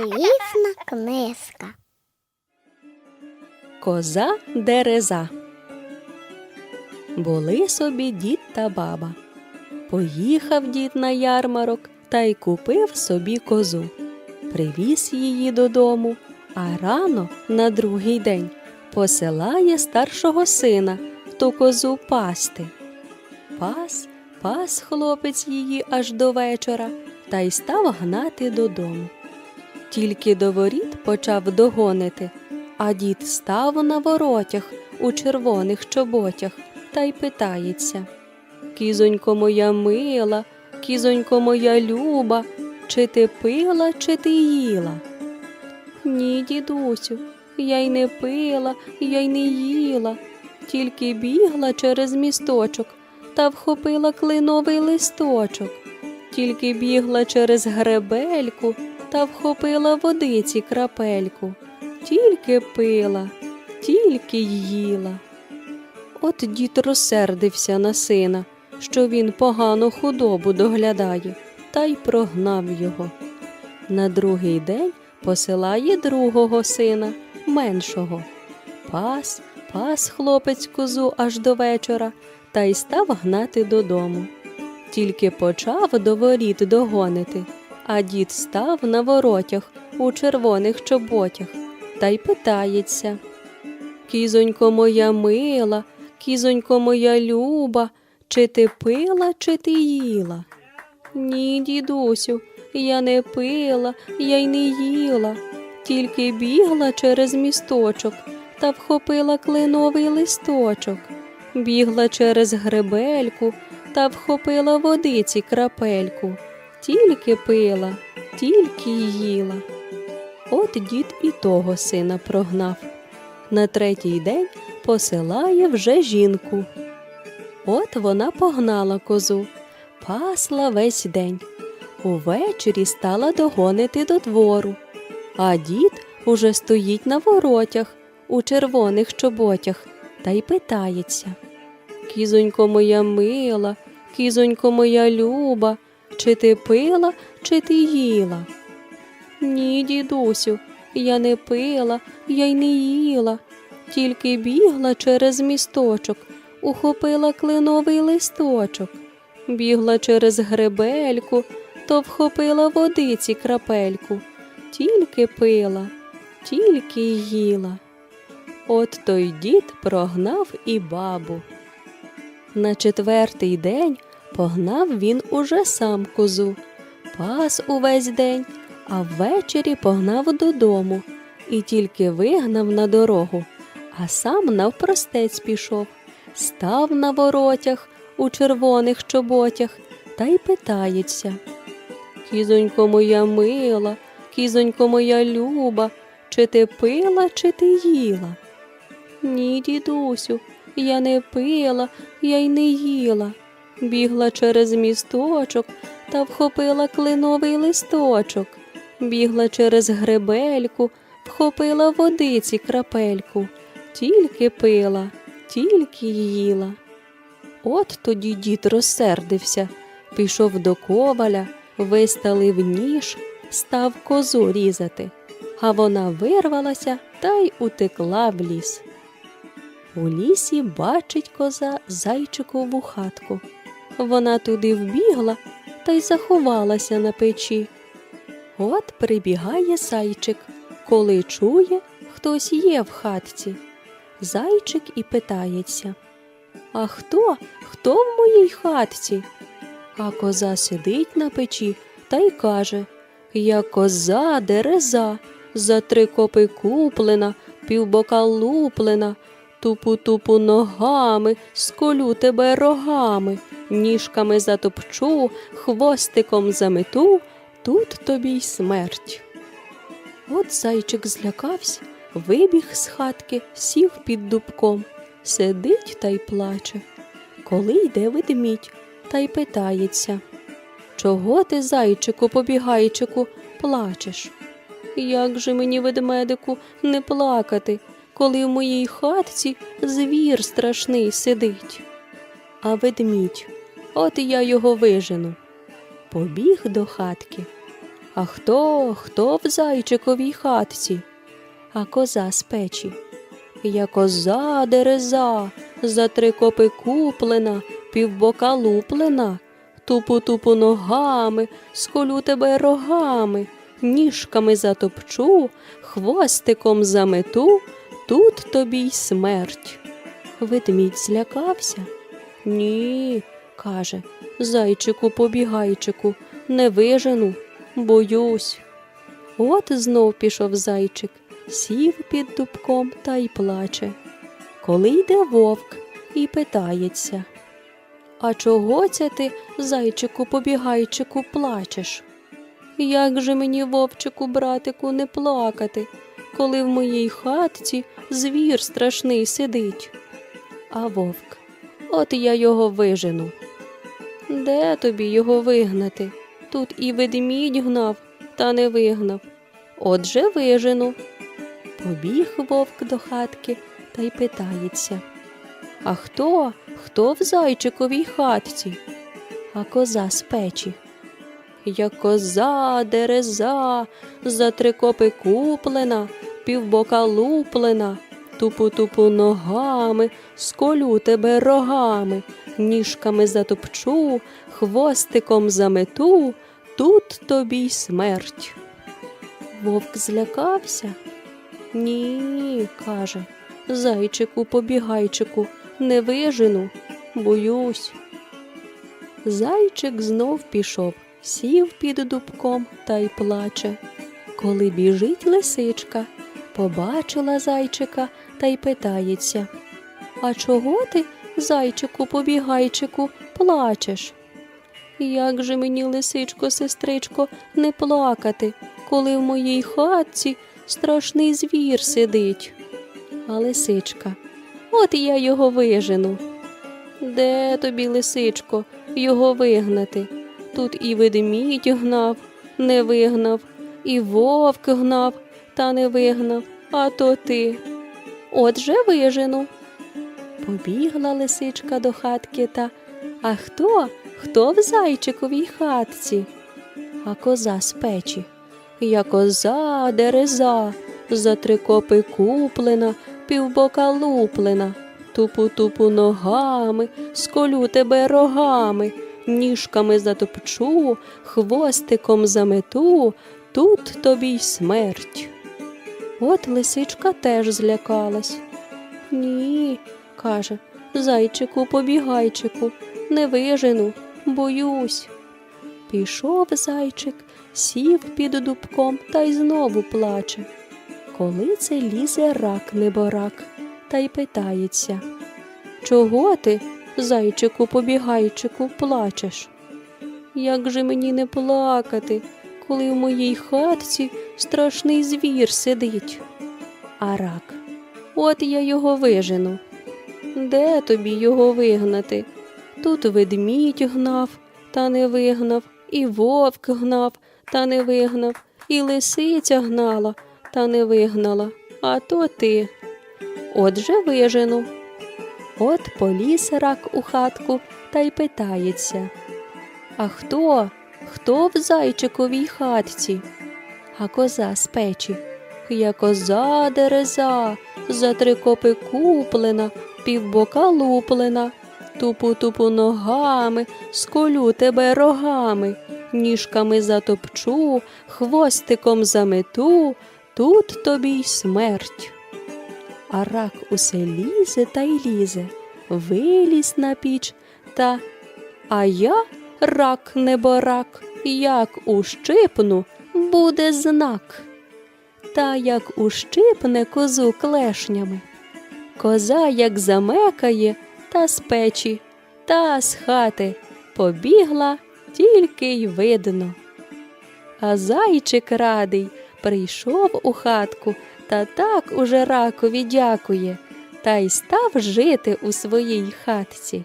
Залізна книжка. Коза дереза. Були собі дід та баба. Поїхав дід на ярмарок та й купив собі козу. Привіз її додому, а рано на другий день посилає старшого сина в ту козу пасти. Пас, пас хлопець її аж до вечора та й став гнати додому. Тільки до воріт почав догонити, а дід став на воротях у червоних чоботях та й питається Кізонько моя мила, кізонько моя люба, чи ти пила, чи ти їла? Ні, дідусю, я й не пила, я й не їла, тільки бігла через місточок та вхопила клиновий листочок, тільки бігла через гребельку та вхопила водиці крапельку, тільки пила, тільки їла. От дід розсердився на сина, що він погану худобу доглядає, та й прогнав його. На другий день посилає другого сина, меншого. Пас, пас хлопець козу аж до вечора та й став гнати додому. Тільки почав до воріт догонити, а дід став на воротях у червоних чоботях та й питається. Кізонько моя мила, кізонько моя люба, чи ти пила, чи ти їла? Ні, дідусю, я не пила, я й не їла, тільки бігла через місточок та вхопила клиновий листочок, бігла через гребельку та вхопила водиці крапельку, тільки пила, тільки їла. От дід і того сина прогнав. На третій день посилає вже жінку. От вона погнала козу, пасла весь день. Увечері стала догонити до двору, а дід уже стоїть на воротях у червоних чоботях та й питається Кізонько моя мила, кізонько моя люба, чи ти пила, чи ти їла? Ні, дідусю, я не пила, я й не їла, тільки бігла через місточок, ухопила клиновий листочок, бігла через гребельку, то вхопила водиці крапельку, тільки пила, тільки їла. От той дід прогнав і бабу. На четвертий день погнав він уже сам козу, пас увесь день, а ввечері погнав додому і тільки вигнав на дорогу, а сам навпростець пішов, став на воротях у червоних чоботях та й питається. Кізонько моя мила, кізонько моя люба, чи ти пила, чи ти їла? Ні, дідусю, я не пила, я й не їла. Бігла через місточок та вхопила клиновий листочок, бігла через гребельку, вхопила водиці крапельку, тільки пила, тільки їла. От тоді дід розсердився, пішов до коваля, виставив ніж, став козу різати, а вона вирвалася та й утекла в ліс. У лісі бачить коза зайчикову хатку. Вона туди вбігла та й заховалася на печі. От прибігає зайчик, коли чує, хтось є в хатці. Зайчик і питається А хто? Хто в моїй хатці? А коза сидить на печі та й каже Я коза дереза, за три копи куплена, півбока луплена, тупу-тупу ногами, сколю тебе рогами, ніжками затопчу, хвостиком замету, тут тобі й смерть. От зайчик злякався, вибіг з хатки, сів під дубком, сидить та й плаче. Коли йде ведмідь та й питається Чого ти, зайчику, побігайчику, плачеш? Як же мені, ведмедику, не плакати, коли в моїй хатці звір страшний сидить? А ведмідь, от я його вижену. Побіг до хатки. А хто, хто в зайчиковій хатці? А коза з печі. Я коза дереза, за три копи куплена, півбока луплена, тупу-тупу ногами, сколю тебе рогами, ніжками затопчу, хвостиком замету, тут тобі й смерть. Ведмідь злякався. Ні, каже, зайчику побігайчику, не вижену, боюсь. От знов пішов зайчик, сів під дубком та й плаче. Коли йде вовк і питається. А чого це ти, зайчику побігайчику, плачеш? Як же мені, вовчику, братику, не плакати, коли в моїй хатці звір страшний сидить? А вовк, от я його вижену. Де тобі його вигнати? Тут і ведмідь гнав, та не вигнав. Отже, вижену. Побіг вовк до хатки та й питається. А хто? Хто в зайчиковій хатці? А коза з печі. Я коза дереза, за три копи куплена, півбока луплена, тупу-тупу ногами, сколю тебе рогами, ніжками затопчу, хвостиком замету, тут тобі й смерть. Вовк злякався. Ні, каже, зайчику побігайчику, не вижену, боюсь. Зайчик знов пішов, сів під дубком та й плаче. Коли біжить лисичка, побачила зайчика та й питається А чого ти, зайчику побігайчику, плачеш? Як же мені, лисичко, сестричко, не плакати, коли в моїй хатці страшний звір сидить? А лисичка, от я його вижену. Де тобі, лисичко, його вигнати? Тут і ведмідь гнав, не вигнав, і вовк гнав, та не вигнав, а то ти. Отже вижену. Побігла лисичка до хатки та а хто? Хто в зайчиковій хатці? А коза з печі. Я коза дереза, за три копи куплена, півбока луплена, тупу-тупу ногами, сколю тебе рогами, ніжками затопчу, хвостиком замету, тут тобі й смерть. От лисичка теж злякалась. Ні, каже, зайчику побігайчику, не вижену, боюсь. Пішов зайчик, сів під дубком та й знову плаче. Коли це лізе рак неборак, та й питається Чого ти, зайчику побігайчику, плачеш? Як же мені не плакати, коли в моїй хатці страшний звір сидить? А рак, от я його вижену. Де тобі його вигнати? Тут ведмідь гнав, та не вигнав, і вовк гнав, та не вигнав, і лисиця гнала, та не вигнала, а то ти. Отже вижену. От поліз рак у хатку та й питається. А хто? Хто в зайчиковій хатці? А коза з печі. Я коза дереза, за три копи куплена, півбока луплена, тупу-тупу ногами, сколю тебе рогами, ніжками затопчу, хвостиком замету, тут тобі й смерть. А рак усе лізе та й лізе, виліз на піч та. А я, рак неборак, як ущипну, буде знак. Та як ущипне козу клешнями. Коза як замекає, та з печі, та з хати побігла, тільки й видно. А зайчик радий прийшов у хатку та так уже ракові дякує, та й став жити у своїй хатці.